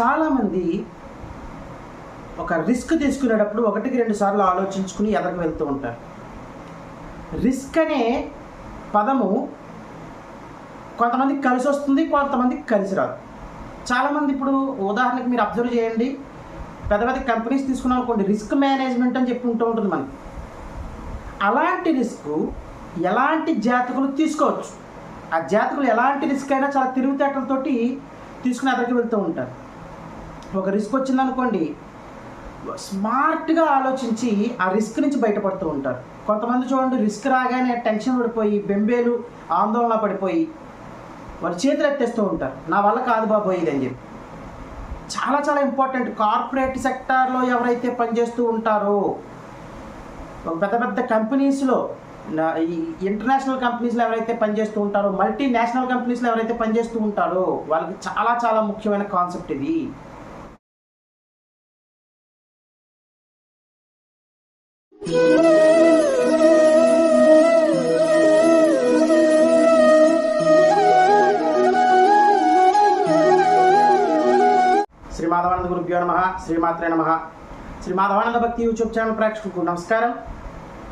చాలామంది ఒక రిస్క్ తీసుకునేటప్పుడు ఒకటికి రెండు సార్లు ఆలోచించుకుని ఎదరికి వెళ్తూ ఉంటారు. రిస్క్ అనే పదము కొంతమందికి కలిసి వస్తుంది కొంతమందికి కలిసి రాదు. చాలామంది ఇప్పుడు ఉదాహరణకి మీరు అబ్జర్వ్ చేయండి. పెద్ద పెద్ద కంపెనీస్ తీసుకున్నాం అనుకోండి రిస్క్ మేనేజ్మెంట్ అని చెప్పి ఉంటూ ఉంటుంది మనకి. అలాంటి రిస్క్ ఎలాంటి జాతకులు తీసుకోవచ్చు? ఆ జాతకులు ఎలాంటి రిస్క్ అయినా చాలా తెలివితేటలతోటి తీసుకుని ఎదరికి వెళ్తూ ఉంటారు. ఒక రిస్క్ వచ్చిందనుకోండి స్మార్ట్గా ఆలోచించి ఆ రిస్క్ నుంచి బయటపడుతూ ఉంటారు. కొంతమంది చూడండి రిస్క్ రాగానే టెన్షన్ పడిపోయి బెంబేలు ఆందోళన పడిపోయి వారి చేతులు ఎత్తేస్తూ ఉంటారు. నా వల్ల కాదు బాబోయ్ ఇది అని చెప్పి. చాలా చాలా ఇంపార్టెంట్ కార్పొరేట్ సెక్టార్లో ఎవరైతే పనిచేస్తూ ఉంటారో ఒక పెద్ద పెద్ద కంపెనీస్లో ఈ ఇంటర్నేషనల్ కంపెనీస్లో ఎవరైతే పనిచేస్తూ ఉంటారో మల్టీ నేషనల్ కంపెనీస్లో ఎవరైతే పనిచేస్తూ ఉంటారో వాళ్ళకి చాలా చాలా ముఖ్యమైన కాన్సెప్ట్ ఇది. శ్రీమాత్రే నమ. శ్రీ మాధవానంద భక్తి యూట్యూబ్ ఛానల్ ప్రేక్షకులకు నమస్కారం.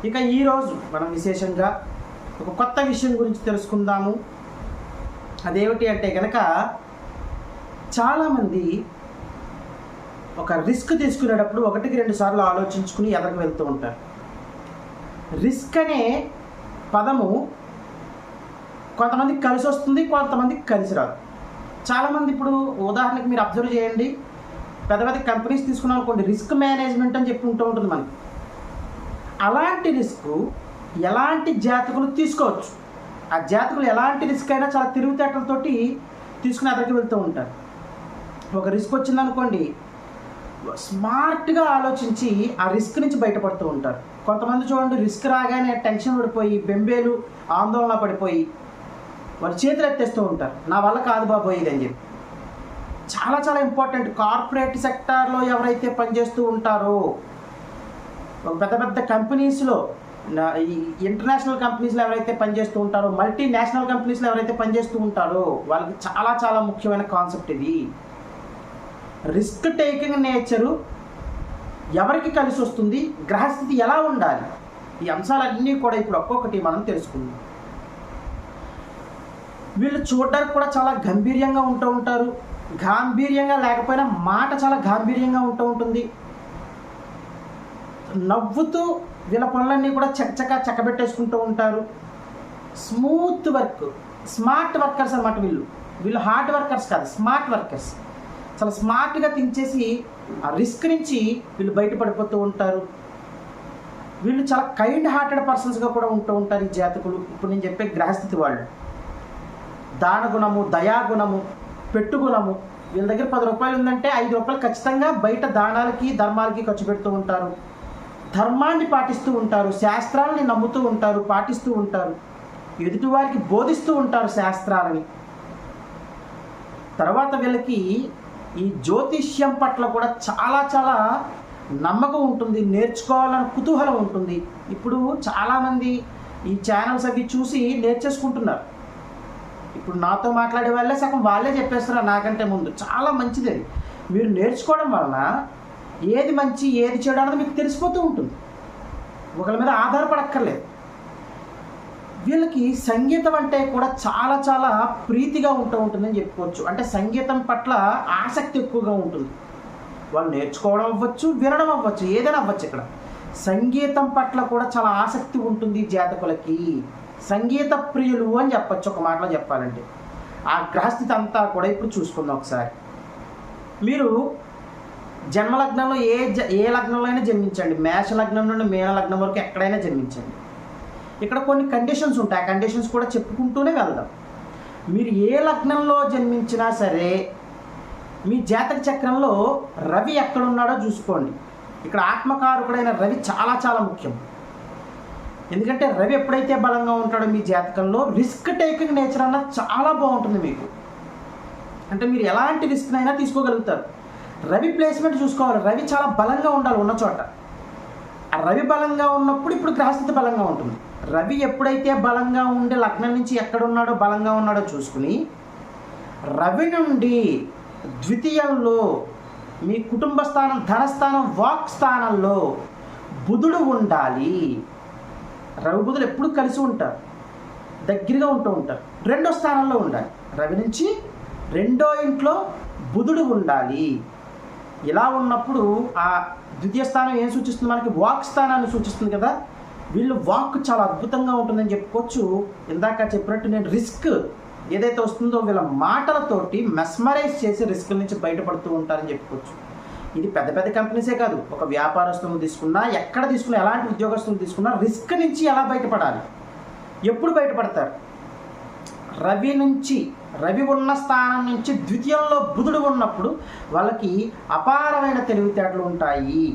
ఇక ఈరోజు మనం విశేషంగా ఒక కొత్త విషయం గురించి తెలుసుకుందాము. అదేమిటి అంటే కనుక చాలామంది ఒక రిస్క్ తీసుకునేటప్పుడు ఒకటికి రెండు సార్లు ఆలోచించుకుని ఎదరికి వెళ్తూ ఉంటారు. రిస్క్ అనే పదము కొంతమందికి కలిసి వస్తుంది కొంతమందికి కలిసి రాదు. చాలామంది ఇప్పుడు ఉదాహరణకి మీరు అబ్జర్వ్ చేయండి. పెద్ద పెద్ద కంపెనీస్ తీసుకున్నాం అనుకోండి రిస్క్ మేనేజ్మెంట్ అని చెప్పి ఉంటూ ఉంటుంది మనకి. అలాంటి రిస్క్ ఎలాంటి జాతకులు తీసుకోవచ్చు? ఆ జాతకులు ఎలాంటి రిస్క్ అయినా చాలా తిరుగుతేటలతోటి తీసుకుని ఎదరికి వెళ్తూ ఉంటారు. ఒక రిస్క్ వచ్చిందనుకోండి స్మార్ట్గా ఆలోచించి ఆ రిస్క్ నుంచి బయటపడుతూ ఉంటారు. కొంతమంది చూడండి రిస్క్ రాగానే టెన్షన్ పడిపోయి బెంబేలు ఆందోళన పడిపోయి వారి చేతులు ఎత్తేస్తూ ఉంటారు. నా వల్ల కాదు బాబోయేది అని చెప్పి. చాలా చాలా ఇంపార్టెంట్ కార్పొరేట్ సెక్టార్లో ఎవరైతే పనిచేస్తూ ఉంటారో పెద్ద పెద్ద కంపెనీస్లో ఈ ఇంటర్నేషనల్ కంపెనీస్లో ఎవరైతే పనిచేస్తూ ఉంటారో మల్టీ నేషనల్ కంపెనీస్లో ఎవరైతే పనిచేస్తూ ఉంటారో వాళ్ళకి చాలా చాలా ముఖ్యమైన కాన్సెప్ట్ ఇది. రిస్క్ టేకింగ్ నేచరు ఎవరికి కలిసి వస్తుంది? గ్రహస్థితి ఎలా ఉండాలి? ఈ అంశాలన్నీ కూడా ఇప్పుడు ఒక్కొక్కటి మనం తెలుసుకుందాం. వీళ్ళు చూడడానికి కూడా చాలా గంభీర్యంగా ఉంటూ ఉంటారు. గాంభీర్యంగా లేకపోయినా మాట చాలా గాంభీర్యంగా ఉంటూ ఉంటుంది. నవ్వుతూ వీళ్ళ పనులన్నీ కూడా చక్కచక్క చక్కబెట్టేసుకుంటూ ఉంటారు. స్మూత్ వర్క్ స్మార్ట్ వర్కర్స్ అన్నమాట వీళ్ళు. వీళ్ళు హార్డ్ వర్కర్స్ కాదు స్మార్ట్ వర్కర్స్. చాలా స్మార్ట్గా తించేసి ఆ రిస్క్ నుంచి వీళ్ళు బయటపడిపోతూ ఉంటారు. వీళ్ళు చాలా కైండ్ హార్టెడ్ పర్సన్స్గా కూడా ఉంటూ ఉంటారు ఈ జాతకులు. ఇప్పుడు నేను చెప్పే గ్రహస్థితి వాళ్ళు. దాన గుణము దయాగుణము పెట్టుకున్నాము. వీళ్ళ దగ్గర పది రూపాయలు ఉందంటే ఐదు రూపాయలు ఖచ్చితంగా బయట దానాలకి ధర్మాలకి ఖర్చు పెడుతూ ఉంటారు. ధర్మాన్ని పాటిస్తూ ఉంటారు. శాస్త్రాలని నమ్ముతూ ఉంటారు పాటిస్తూ ఉంటారు. ఎదుటివారికి బోధిస్తూ ఉంటారు శాస్త్రాలని. తర్వాత వీళ్ళకి ఈ జ్యోతిష్యం పట్ల కూడా చాలా చాలా నమ్మకం ఉంటుంది నేర్చుకోవాలని కుతూహలం ఉంటుంది. ఇప్పుడు చాలామంది ఈ ఛానల్స్ అవి చూసి నేర్చేసుకుంటున్నారు. ఇప్పుడు నాతో మాట్లాడే వాళ్ళే సగం వాళ్ళే చెప్పేస్తున్నారు నాకంటే ముందు. చాలా మంచిది అది. మీరు నేర్చుకోవడం వలన ఏది మంచి ఏది చెడు అన్నది మీకు తెలిసిపోతూ ఉంటుంది. ఒకరి మీద ఆధారపడక్కర్లేదు. వీళ్ళకి సంగీతం అంటే కూడా చాలా చాలా ప్రీతిగా ఉంటూ ఉంటుందని చెప్పుకోవచ్చు. అంటే సంగీతం పట్ల ఆసక్తి ఎక్కువగా ఉంటుంది. వాళ్ళు నేర్చుకోవడం అవ్వచ్చు వినడం అవ్వచ్చు ఏదైనా అవ్వచ్చు ఇక్కడ. సంగీతం పట్ల కూడా చాలా ఆసక్తి ఉంటుంది జాతకులకి. సంగీత ప్రియులు అని చెప్పచ్చు ఒక మాటలో చెప్పాలంటే. ఆ గ్రహస్థితి అంతా కూడా ఇప్పుడు చూసుకుందాం ఒకసారి. మీరు జన్మలగ్నంలో ఏ జ ఏ లగ్నంలో అయినా జన్మించండి. మేష లగ్నం నుండి మీన లగ్నం వరకు ఎక్కడైనా జన్మించండి. ఇక్కడ కొన్ని కండిషన్స్ ఉంటాయి. ఆ కండిషన్స్ కూడా చెప్పుకుంటూనే వెళ్దాం. మీరు ఏ లగ్నంలో జన్మించినా సరే మీ జాతక చక్రంలో రవి ఎక్కడున్నాడో చూసుకోండి. ఇక్కడ ఆత్మకారకుడైన రవి చాలా చాలా ముఖ్యం. ఎందుకంటే రవి ఎప్పుడైతే బలంగా ఉంటాడో మీ జాతకంలో రిస్క్ టేకింగ్ నేచర్ అన్న చాలా బాగుంటుంది మీకు. అంటే మీరు ఎలాంటి రిస్క్ అయినా తీసుకోగలుగుతారు. రవి ప్లేస్మెంట్ చూసుకోవాలి. రవి చాలా బలంగా ఉండాలి ఉన్న చోట. ఆ రవి బలంగా ఉన్నప్పుడు ఇప్పుడు గ్రహస్థితి బలంగా ఉంటుంది. రవి ఎప్పుడైతే బలంగా ఉండే లగ్నం నుంచి ఎక్కడున్నాడో బలంగా ఉన్నాడో చూసుకుని రవి నుండి ద్వితీయంలో మీ కుటుంబ స్థానం ధనస్థానం వాక్ స్థానంలో బుధుడు ఉండాలి. రవి బుధులు ఎప్పుడు కలిసి ఉంటారు. దగ్గరగా ఉంటూ ఉంటారు. రెండో స్థానంలో ఉండాలి. రవి నుంచి రెండో ఇంట్లో బుధుడు ఉండాలి. ఇలా ఉన్నప్పుడు ఆ ద్వితీయ స్థానం ఏం సూచిస్తుంది? మనకి వాక్ స్థానాన్ని సూచిస్తుంది కదా. వీళ్ళు వాక్ చాలా అద్భుతంగా ఉంటుందని చెప్పుకోవచ్చు. ఇందాక చెప్పినట్టు నేను రిస్క్ ఏదైతే వస్తుందో వీళ్ళ మాటలతోటి మెస్మరైజ్ చేసి రిస్క్ నుంచి బయటపడుతూ ఉంటారని చెప్పుకోవచ్చు. ఇది పెద్ద పెద్ద కంపెనీసే కాదు. ఒక వ్యాపారస్తులను తీసుకున్నా ఎక్కడ తీసుకున్నా ఎలాంటి ఉద్యోగస్తులను తీసుకున్నా రిస్క్ నుంచి ఎలా బయటపడాలి? ఎప్పుడు బయటపడతారు? రవి నుంచి రవి ఉన్న స్థానం నుంచి ద్వితీయంలో బుధుడు ఉన్నప్పుడు వాళ్ళకి అపారమైన తెలివితేటలు ఉంటాయి.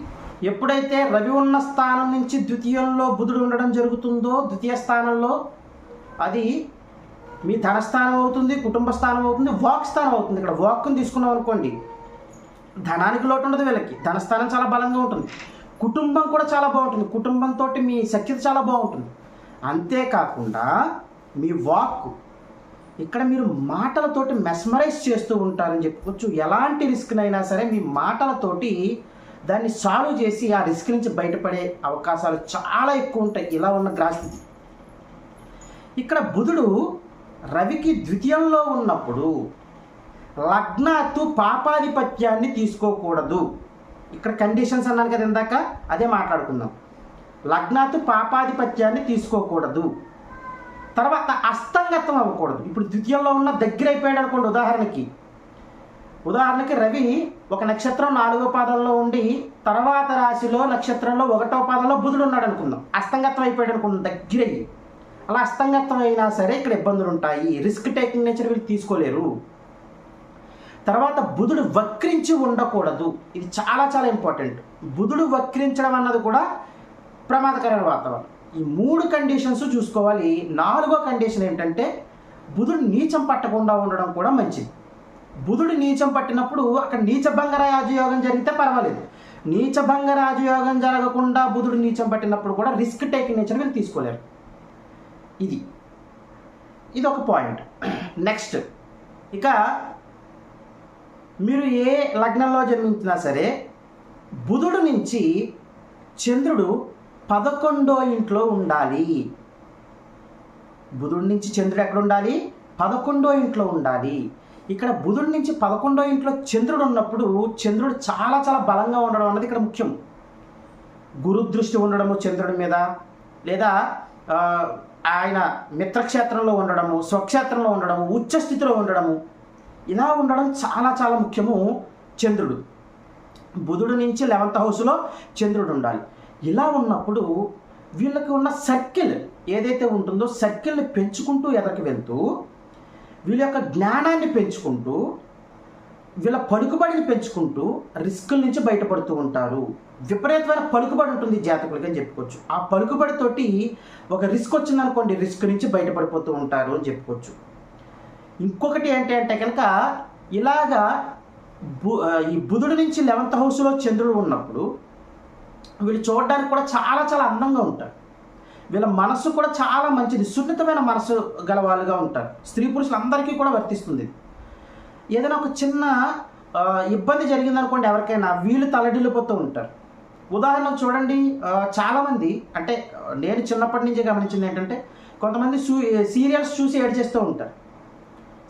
ఎప్పుడైతే రవి ఉన్న స్థానం నుంచి ద్వితీయంలో బుధుడు ఉండడం జరుగుతుందో ద్వితీయ స్థానంలో అది మీ ధనస్థానం అవుతుంది కుటుంబ స్థానం అవుతుంది వాక్ స్థానం అవుతుంది. ఇక్కడ వాక్ని తీసుకున్నాం అనుకోండి ధనానికి లోటు ఉండదు వీళ్ళకి ధనస్థానం చాలా బలంగా ఉంటుంది. కుటుంబం కూడా చాలా బాగుంటుంది. కుటుంబంతో మీ సఖ్యత చాలా బాగుంటుంది. అంతేకాకుండా మీ వాక్ ఇక్కడ మీరు మాటలతోటి మెస్మరైజ్ చేస్తూ ఉంటారని చెప్పుకోవచ్చు. ఎలాంటి రిస్క్నైనా సరే మీ మాటలతోటి దాన్ని సాల్వ్ చేసి ఆ రిస్క్ నుంచి బయటపడే అవకాశాలు చాలా ఎక్కువ ఉంటాయి. ఇలా ఉన్న గ్రాస్థితి ఇక్కడ బుధుడు రవికి ద్వితీయంలో ఉన్నప్పుడు లగ్నాత్తు పాపాధిపత్యాన్ని తీసుకోకూడదు. ఇక్కడ కండిషన్స్ అన్నాను కదా ఇందాక అదే మాట్లాడుకుందాం. లగ్నాత్తు పాపాధిపత్యాన్ని తీసుకోకూడదు. తర్వాత అస్తంగతం అవ్వకూడదు. ఇప్పుడు ద్వితీయంలో ఉన్న దగ్గర అయిపోయాడు అనుకోండి ఉదాహరణకి. ఉదాహరణకి రవి ఒక నక్షత్రం నాలుగో పాదంలో ఉండి తర్వాత రాశిలో నక్షత్రంలో ఒకటో పాదంలో బుధుడు ఉన్నాడు అనుకుందాం. అస్తంగత్వం అయిపోయాడు అనుకుందాం దగ్గరయ్యి. అలా అస్తంగత్వం అయినా సరే ఇక్కడ ఇబ్బందులు ఉంటాయి. రిస్క్ టేకింగ్ నేచర్ వీళ్ళు తీసుకోలేరు. తర్వాత బుధుడు వక్రించి ఉండకూడదు. ఇది చాలా చాలా ఇంపార్టెంట్. బుధుడు వక్రించడం అన్నది కూడా ప్రమాదకరమైన వాతావరణం ఈ మూడు కండిషన్స్ చూసుకోవాలి. నాలుగో కండిషన్ ఏంటంటే బుధుడు నీచం పట్టకుండా ఉండడం కూడా మంచిది. బుధుడు నీచం పట్టినప్పుడు అక్కడ నీచభంగ రాజయోగం జరిగితే పర్వాలేదు. నీచభంగ రాజయోగం జరగకుండా బుధుడు నీచం పట్టినప్పుడు కూడా రిస్క్ టేకింగ్ నేచర్ వీళ్ళు తీసుకోలేరు. ఇది. ఇది ఒక పాయింట్. నెక్స్ట్. ఇక మీరు ఏ లగ్నంలో జన్మించినా సరే బుధుడు నుంచి చంద్రుడు పదకొండో ఇంట్లో ఉండాలి. బుధుడి నుంచి చంద్రుడు ఎక్కడ ఉండాలి? పదకొండో ఇంట్లో ఉండాలి. ఇక్కడ బుధుడి నుంచి పదకొండో ఇంట్లో చంద్రుడు ఉన్నప్పుడు చంద్రుడు చాలా చాలా బలంగా ఉండడం అన్నది ఇక్కడ ముఖ్యం. గురుదృష్టి ఉండడము చంద్రుడి మీద లేదా ఆయన మిత్రక్షేత్రంలో ఉండడము స్వక్షేత్రంలో ఉండడము ఉచ్చస్థితిలో ఉండడము ఇలా ఉండడం చాలా చాలా ముఖ్యము. చంద్రుడు. బుధుడు నుంచి లెవెంత్ హౌస్లో చంద్రుడు ఉండాలి. ఇలా ఉన్నప్పుడు వీళ్ళకి ఉన్న సర్కిల్ ఏదైతే ఉంటుందో సర్కిల్ని పెంచుకుంటూ ఎదరికి వెళ్తూ వీళ్ళ యొక్క జ్ఞానాన్ని పెంచుకుంటూ వీళ్ళ పలుకుబడిని పెంచుకుంటూ రిస్కుల నుంచి బయటపడుతూ ఉంటారు. విపరీతమైన పలుకుబడి ఉంటుంది జాతకులకి అని చెప్పుకోవచ్చు. ఆ పలుకుబడితోటి ఒక రిస్క్ వచ్చిందనుకోండి రిస్క్ నుంచి బయటపడిపోతూ ఉంటారు అని చెప్పుకోవచ్చు. ఇంకొకటి ఏంటి అంటే కనుక ఇలాగా బు ఈ బుధుడి నుంచి లెవెంత్ హౌస్లో చంద్రుడు ఉన్నప్పుడు వీళ్ళు చూడడానికి కూడా చాలా చాలా అందంగా ఉంటారు. వీళ్ళ మనసు కూడా చాలా మంచిది సున్నితమైన మనసు గల వాళ్ళుగా ఉంటారు. స్త్రీ పురుషులందరికీ కూడా వర్తిస్తుంది. ఏదైనా ఒక చిన్న ఇబ్బంది జరిగిందనుకోండి ఎవరికైనా వీళ్ళు తలడిల్లిపోతూ ఉంటారు. ఉదాహరణకు చూడండి చాలామంది అంటే నేను చిన్నప్పటి నుంచి గమనించింది ఏంటంటే కొంతమంది సూ సీరియల్స్ చూసి ఏడ్ చేస్తూ ఉంటారు.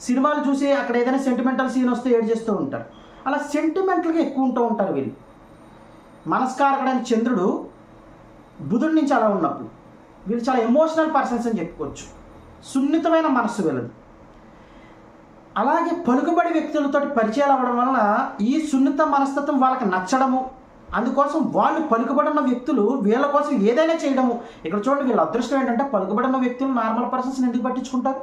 సినిమాలు చూసి అక్కడ ఏదైనా సెంటిమెంటల్ సీన్ వస్తే ఏడ్ చేస్తూ ఉంటారు. అలా సెంటిమెంటల్గా ఎక్కువ ఉంటూ ఉంటారు వీళ్ళు. మనస్కారకుడైన చంద్రుడు బుధుడి నుంచి అలా ఉన్నప్పుడు వీళ్ళు చాలా ఎమోషనల్ పర్సన్స్ అని చెప్పుకోవచ్చు. సున్నితమైన మనస్సు వీళ్ళది. అలాగే పలుకుబడి వ్యక్తులతో పరిచయాలు అవ్వడం వలన ఈ సున్నిత మనస్తత్వం వాళ్ళకి నచ్చడము అందుకోసం వాళ్ళు పలుకుబడిన వ్యక్తులు వీళ్ళ కోసం ఏదైనా చేయడము. ఇక్కడ చూడండి వీళ్ళ అదృష్టం ఏంటంటే పలుకుబడిన వ్యక్తులు నార్మల్ పర్సన్స్ ఎందుకు పట్టించుకుంటారు?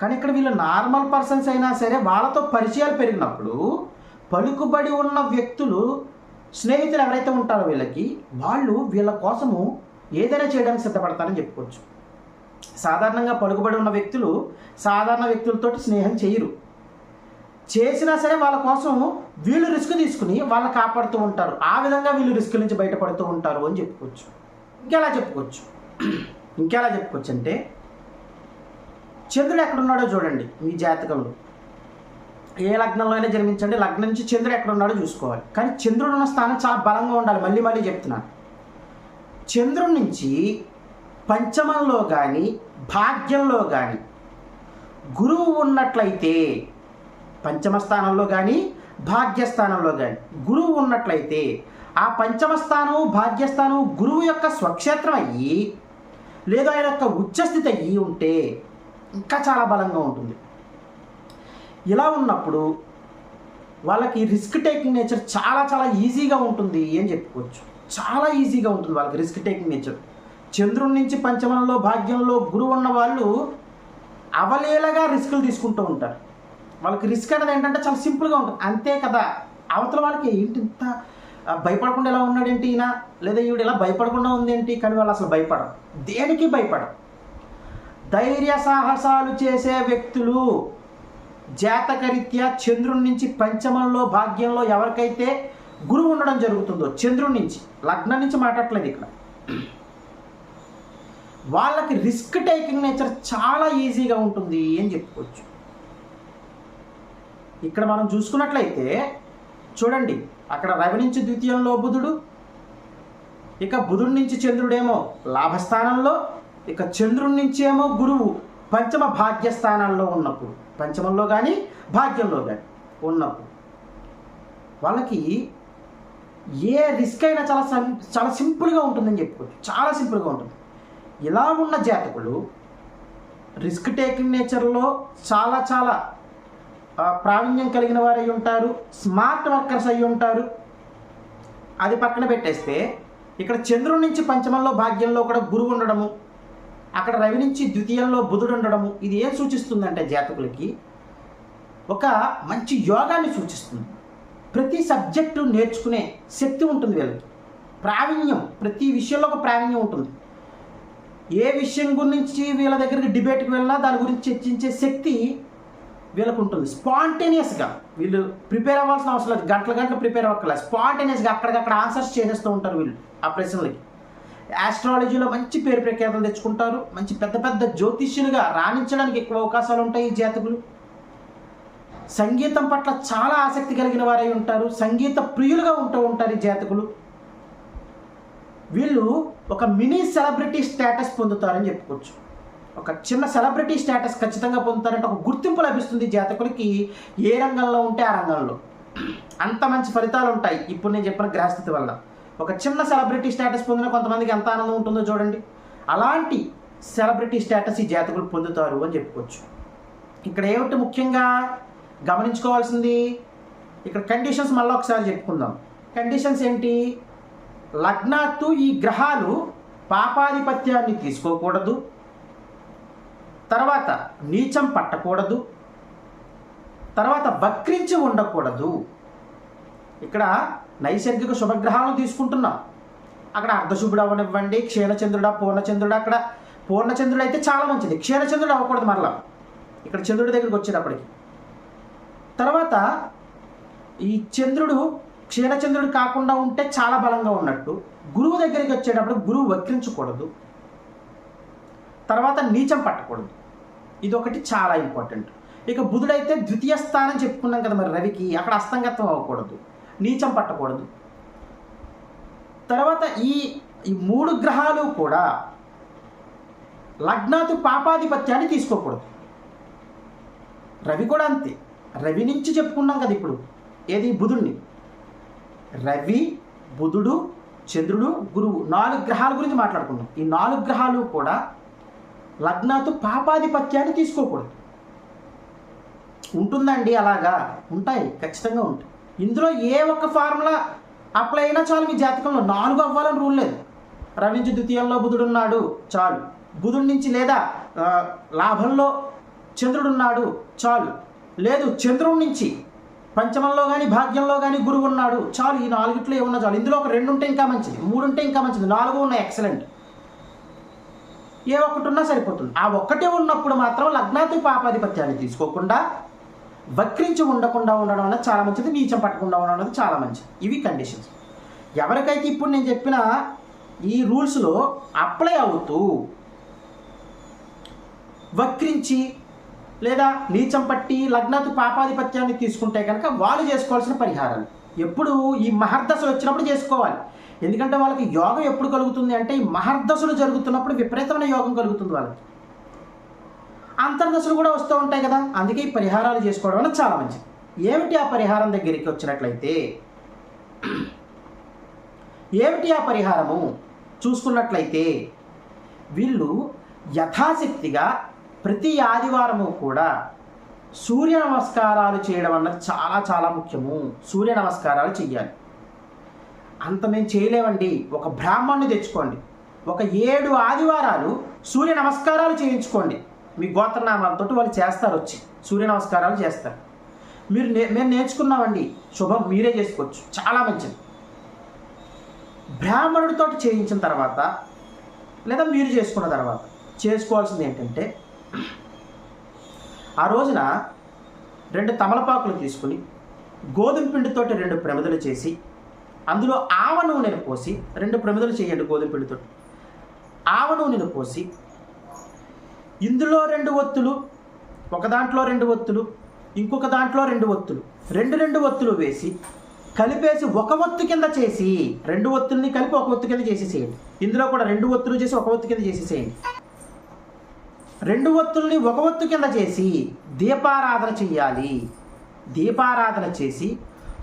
కానీ ఇక్కడ వీళ్ళు నార్మల్ పర్సన్స్ అయినా సరే వాళ్ళతో పరిచయాలు పెరిగినప్పుడు పలుకుబడి ఉన్న వ్యక్తులు స్నేహితులు ఎవరైతే ఉంటారో వీళ్ళకి వాళ్ళు వీళ్ళ కోసము ఏదైనా చేయడానికి సిద్ధపడతారని చెప్పుకోవచ్చు. సాధారణంగా పలుకుబడి ఉన్న వ్యక్తులు సాధారణ వ్యక్తులతోటి స్నేహం చేయరు. చేసినా సరే వాళ్ళ కోసం వీళ్ళు రిస్క్ తీసుకుని వాళ్ళని కాపాడుతూ ఉంటారు. ఆ విధంగా వీళ్ళు రిస్క్ నుంచి బయటపడుతూ ఉంటారు అని చెప్పుకోవచ్చు. ఇంకెలా చెప్పుకోవచ్చు? ఇంకెలా చెప్పుకోవచ్చు అంటే చంద్రుడు ఎక్కడున్నాడో చూడండి మీ జాతకంలో. ఏ లగ్నంలో అయినా జన్మించండి. లగ్నం నుంచి చంద్రుడు ఎక్కడ ఉన్నాడో చూసుకోవాలి. కానీ చంద్రుడు ఉన్న స్థానం చాలా బలంగా ఉండాలి. మళ్ళీ మళ్ళీ చెప్తున్నాను. చంద్రుడి నుంచి పంచమంలో కానీ భాగ్యంలో కానీ గురువు ఉన్నట్లయితే పంచమ స్థానంలో కానీ భాగ్యస్థానంలో కానీ గురువు ఉన్నట్లయితే ఆ పంచమస్థానం భాగ్యస్థానం గురువు యొక్క స్వక్షేత్రం అయ్యి లేదా ఆయన యొక్క ఉచ్చస్థితి అయ్యి ఉంటే ఇంకా చాలా బలంగా ఉంటుంది. ఇలా ఉన్నప్పుడు వాళ్ళకి రిస్క్ టేకింగ్ నేచర్ చాలా చాలా ఈజీగా ఉంటుంది అని చెప్పుకోవచ్చు. చాలా ఈజీగా ఉంటుంది వాళ్ళకి రిస్క్ టేకింగ్ నేచర్ చంద్రుడి నుంచి పంచమంలో భాగ్యంలో గురువు ఉన్న వాళ్ళు అవలేలగా రిస్కులు తీసుకుంటూ ఉంటారు. వాళ్ళకి రిస్క్ అనేది ఏంటంటే చాలా సింపుల్గా ఉంటుంది. అంతే కదా. అవతల వాళ్ళకి ఏంటి ఇంత భయపడకుండా ఎలా ఉన్నాడేంటి ఈయన? లేదా ఈవిడ ఇలా భయపడకుండా ఉందేంటి? కానీ వాళ్ళు అసలు భయపడరు. దేనికి భయపడరు? ధైర్య సాహసాలు చేసే వ్యక్తులు జాతకరీత్యా చంద్రుడి నుంచి పంచమంలో భాగ్యంలో ఎవరికైతే గురువు ఉండడం జరుగుతుందో చంద్రుడి నుంచి లగ్నం నుంచి మాట్లాడలేదు ఇక్కడ. వాళ్ళకి రిస్క్ టేకింగ్ నేచర్ చాలా ఈజీగా ఉంటుంది అని చెప్పుకోవచ్చు. ఇక్కడ మనం చూసుకున్నట్లయితే చూడండి అక్కడ రవి నుంచి ద్వితీయంలో బుధుడు ఇక బుధుడి నుంచి చంద్రుడేమో లాభస్థానంలో ఇక చంద్రుడి నుంచి ఏమో గురువు పంచమ భాగ్యస్థానాల్లో ఉన్నప్పుడు పంచమంలో కానీ భాగ్యంలో కానీ ఉన్నప్పుడు వాళ్ళకి ఏ రిస్క్ అయినా చాలా చాలా సింపుల్గా ఉంటుందని చెప్పుకోవచ్చు. చాలా సింపుల్గా ఉంటుంది. ఇలా ఉన్న జాతకులు రిస్క్ టేకింగ్ నేచర్లో చాలా చాలా ప్రావీణ్యం కలిగిన వారు అయి ఉంటారు స్మార్ట్ వర్కర్స్ అయి ఉంటారు. అది పక్కన పెట్టేస్తే ఇక్కడ చంద్రుడి నుంచి పంచమంలో భాగ్యంలో కూడా గురువు ఉండడము అక్కడ రవి నుంచి ద్వితీయంలో బుధుడు ఉండడము ఇది ఏం సూచిస్తుందంటే జాతకులకి? ఒక మంచి యోగాన్ని సూచిస్తుంది. ప్రతి సబ్జెక్టు నేర్చుకునే శక్తి ఉంటుంది వీళ్ళకి. ప్రావీణ్యం ప్రతి విషయంలో ఒక ప్రావీణ్యం ఉంటుంది. ఏ విషయం గురించి వీళ్ళ దగ్గరికి డిబేట్కి వెళ్ళినా దాని గురించి చర్చించే శక్తి వీళ్ళకు ఉంటుంది. స్పాంటేనియస్గా వీళ్ళు ప్రిపేర్ అవ్వాల్సిన అవసరం లేదు. గంటల గంటలు ప్రిపేర్ అవ్వక్కర్లేదు. స్పాంటేనియస్గా అక్కడికక్కడ ఆన్సర్స్ చేసేస్తూ ఉంటారు వీళ్ళు ఆ ప్రశ్నలకి. ఆస్ట్రాలజీలో మంచి పేరు ప్రఖ్యాతలు తెచ్చుకుంటారు. మంచి పెద్ద పెద్ద జ్యోతిష్యులుగా రాణించడానికి ఎక్కువ అవకాశాలు ఉంటాయి ఈ జాతకులు. సంగీతం పట్ల చాలా ఆసక్తి కలిగిన వారై ఉంటారు. సంగీత ప్రియులుగా ఉంటూ ఉంటారు ఈ జాతకులు. వీళ్ళు ఒక మినీ సెలబ్రిటీ స్టేటస్ పొందుతారని చెప్పుకోవచ్చు. ఒక చిన్న సెలబ్రిటీ స్టేటస్ ఖచ్చితంగా పొందుతారంటే ఒక గుర్తింపు లభిస్తుంది జాతకుడికి జాతకులకి. ఏ రంగంలో ఉంటే ఆ రంగంలో. అంత మంచి ఫలితాలు ఉంటాయి ఇప్పుడు నేను చెప్పిన గ్రహస్థితి వల్ల. ఒక చిన్న సెలబ్రిటీ స్టేటస్ పొందిన కొంతమందికి ఎంత ఆనందం ఉంటుందో చూడండి. అలాంటి సెలబ్రిటీ స్టేటస్ ఈ జాతకులు పొందుతారు అని చెప్పుకోవచ్చు. ఇక్కడ ఏమిటి ముఖ్యంగా గమనించుకోవాల్సింది? ఇక్కడ కండిషన్స్ మళ్ళీ ఒకసారి చెప్పుకుందాం. కండిషన్స్ ఏంటి? లగ్నాత్తు ఈ గ్రహాలు పాపాధిపత్యాన్ని తీసుకోకూడదు. తర్వాత నీచం పట్టకూడదు. తర్వాత వక్రించి ఉండకూడదు. ఇక్కడ నైసర్గిక శుభగ్రహాలను తీసుకుంటున్నాం. అక్కడ అర్ధశుభుడు అవనివ్వండి క్షీణచంద్రుడా పూర్ణచంద్రుడు అక్కడ పూర్ణచంద్రుడు అయితే చాలా మంచిది. క్షీణచంద్రుడు అవ్వకూడదు మరలా. ఇక్కడ చంద్రుడి దగ్గరికి వచ్చేటప్పటికి. తర్వాత ఈ చంద్రుడు క్షీణచంద్రుడు కాకుండా ఉంటే చాలా బలంగా ఉన్నట్టు గురువు దగ్గరికి వచ్చేటప్పుడు గురువు వక్రించకూడదు. తర్వాత నీచం పట్టకూడదు. ఇది ఒకటి చాలా ఇంపార్టెంట్. ఇక బుధుడైతే ద్వితీయ స్థానం చెప్పుకున్నాం కదా మరి రవికి అక్కడ అస్తంగత్వం అవ్వకూడదు. నీచం పట్టకూడదు. తర్వాత ఈ ఈ మూడు గ్రహాలు కూడా లగ్నాతు పాపాధిపత్యాన్ని తీసుకోకూడదు. రవి కూడా అంతే. రవి నుంచి చెప్పుకున్నాం కదా ఇప్పుడు. ఏది? బుధుడిని రవి బుధుడు చంద్రుడు గురువు నాలుగు గ్రహాల గురించి మాట్లాడుకున్నాం ఈ నాలుగు గ్రహాలు కూడా లగ్నాతు పాపాధిపత్యాన్ని తీసుకోకూడదు. ఉంటుందండి అలాగా? ఉంటాయి. ఖచ్చితంగా ఉంటాయి. ఇందులో ఏ ఒక్క ఫార్ములా అప్లై అయినా చాలు మీ జాతకంలో. నాలుగు అవ్వాలని రూల్ లేదు. రవించు ద్వితీయంలో బుధుడు ఉన్నాడు చాలు. బుధుడి నుంచి లేదా లాభంలో చంద్రుడు ఉన్నాడు చాలు. లేదు చంద్రుడి నుంచి. పంచమంలో కానీ భాగ్యంలో కానీ గురువు ఉన్నాడు చాలు. ఈ నాలుగిట్లో ఏమున్నా చాలు. ఇందులో ఒక రెండు ఉంటే ఇంకా మంచిది. మూడు ఉంటే ఇంకా మంచిది. నాలుగు ఉన్నాయి ఎక్సలెంట్ ఏ ఒక్కటి ఉన్నా సరిపోతుంది. ఆ ఒక్కటే ఉన్నప్పుడు మాత్రం లగ్నాతి పాపాధిపత్యాన్ని తీసుకోకుండా వక్రించి ఉండకుండా ఉండడం అనేది చాలా మంచిది నీచం పట్టకుండా ఉండడం అనేది చాలా మంచిది. ఇవి కండిషన్స్ ఎవరికైతే ఇప్పుడు నేను చెప్పిన ఈ రూల్స్లో అప్లై అవుతూ వక్రించి లేదా నీచం పట్టి లగ్నతు పాపాధిపత్యాన్ని తీసుకుంటే కనుక వాళ్ళు చేసుకోవాల్సిన పరిహారాలు. ఎప్పుడు ఈ మహర్దశలు వచ్చినప్పుడు చేసుకోవాలి. ఎందుకంటే వాళ్ళకి యోగం ఎప్పుడు కలుగుతుంది అంటే ఈ మహర్దశలు జరుగుతున్నప్పుడు విపరీతమైన యోగం కలుగుతుంది వాళ్ళకి. అంతర్దశలు కూడా వస్తూ ఉంటాయి కదా. అందుకే ఈ పరిహారాలు చేసుకోవడం అనేది చాలా మంచిది. ఏమిటి ఆ పరిహారం దగ్గరికి వచ్చినట్లయితే ఏమిటి ఆ పరిహారము? చూసుకున్నట్లయితే వీళ్ళు యథాశక్తిగా ప్రతి ఆదివారము కూడా సూర్య నమస్కారాలు చేయడం అన్నది చాలా చాలా ముఖ్యము. సూర్య నమస్కారాలు చెయ్యాలి. అంత మేము చేయలేమండి. ఒక బ్రాహ్మణ్ణి తెచ్చుకోండి. ఒక ఏడు ఆదివారాలు సూర్య నమస్కారాలు చేయించుకోండి. మీ గోత్రనామాలతో వాళ్ళు చేస్తారు వచ్చి. సూర్య నమస్కారాలు చేస్తారు. మీరు నే మేము నేర్చుకున్నామండి. శుభం మీరే చేసుకోవచ్చు. చాలా మంచిది. బ్రాహ్మణుడితో చేయించిన తర్వాత లేదా మీరు చేసుకున్న తర్వాత చేసుకోవాల్సింది ఏంటంటే ఆ రోజున రెండు తమలపాకులు తీసుకుని గోధుమ పిండితోటి రెండు ప్రమిదలు చేసి అందులో ఆవ నూనెను పోసి రెండు ప్రమిదలు చేయండి గోధుమ పిండితో ఆవ నూనెను పోసి ఇందులో రెండు ఒత్తులు ఒక దాంట్లో రెండు ఒత్తులు ఇంకొక దాంట్లో రెండు ఒత్తులు. రెండు రెండు ఒత్తులు వేసి కలిపేసి ఒక ఒత్తు కింద చేసి రెండు ఒత్తుల్ని కలిపి ఒక ఒత్తు కింద చేసేసేయండి. ఇందులో కూడా రెండు ఒత్తులు చేసి ఒక ఒత్తు కింద చేసేసేయండి. రెండు ఒత్తుల్ని ఒక ఒత్తు కింద చేసి దీపారాధన చెయ్యాలి దీపారాధన చేసి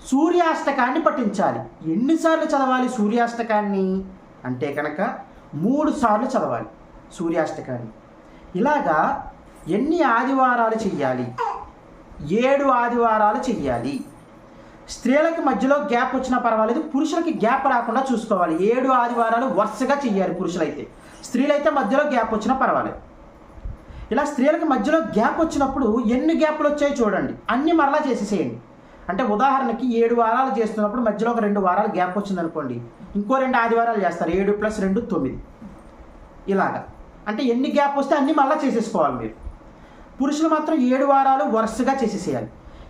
సూర్యాష్టకాన్ని పఠించాలి. ఎన్నిసార్లు చదవాలి సూర్యాష్టకాన్ని? అంటే కనుక మూడు సార్లు చదవాలి సూర్యాష్టకాన్ని. ఇలాగా ఎన్ని ఆదివారాలు చెయ్యాలి? ఏడు ఆదివారాలు చెయ్యాలి. స్త్రీలకి మధ్యలో గ్యాప్ వచ్చినా పర్వాలేదు పురుషులకి గ్యాప్ రాకుండా చూసుకోవాలి. ఏడు ఆదివారాలు వరుసగా చెయ్యాలి పురుషులైతే. స్త్రీలైతే మధ్యలో గ్యాప్ వచ్చినా పర్వాలేదు. ఇలా స్త్రీలకి మధ్యలో గ్యాప్ వచ్చినప్పుడు ఎన్ని గ్యాప్లు వచ్చాయో చూడండి. అన్ని మరలా చేసేసేయండి. అంటే ఉదాహరణకి ఏడు వారాలు చేస్తున్నప్పుడు మధ్యలో ఒక రెండు వారాలు గ్యాప్ వచ్చిందనుకోండి. ఇంకో రెండు ఆదివారాలు చేస్తారు. ఏడు ప్లస్ రెండు తొమ్మిది. ఇలాగా. అంటే ఎన్ని గ్యాప్ వస్తే అన్నీ మళ్ళీ చేసేసుకోవాలి మీరు. పురుషులు మాత్రం ఏడు వారాలు వరుసగా చేసేసేయాలి.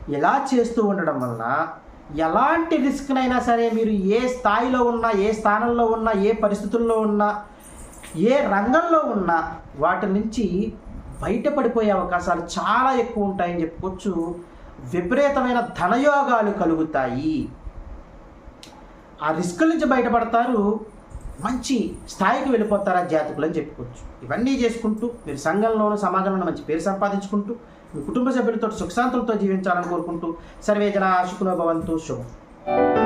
ఇలా చేస్తూ ఉండడం వలన ఎలాంటి రిస్క్నైనా సరే మీరు ఏ స్థాయిలో ఉన్నా ఏ స్థానంలో ఉన్నా ఏ పరిస్థితుల్లో ఉన్నా ఏ రంగంలో ఉన్నా వాటి నుంచి బయటపడిపోయే అవకాశాలు చాలా ఎక్కువ ఉంటాయని చెప్పుకోవచ్చు. విపరీతమైన ధనయోగాలు కలుగుతాయి. ఆ రిస్క్ నుంచి బయటపడతారు. మంచి స్థాయికి వెళ్ళిపోతారా జాతకులు అని చెప్పుకోవచ్చు. ఇవన్నీ చేసుకుంటూ మీరు సంఘంలోనూ సమాజంలోనూ మంచి పేరు సంపాదించుకుంటూ మీ కుటుంబ సభ్యులతో సుఖశాంతులతో జీవించాలని కోరుకుంటూ సర్వే జన శుకునో భవంతు శుభం.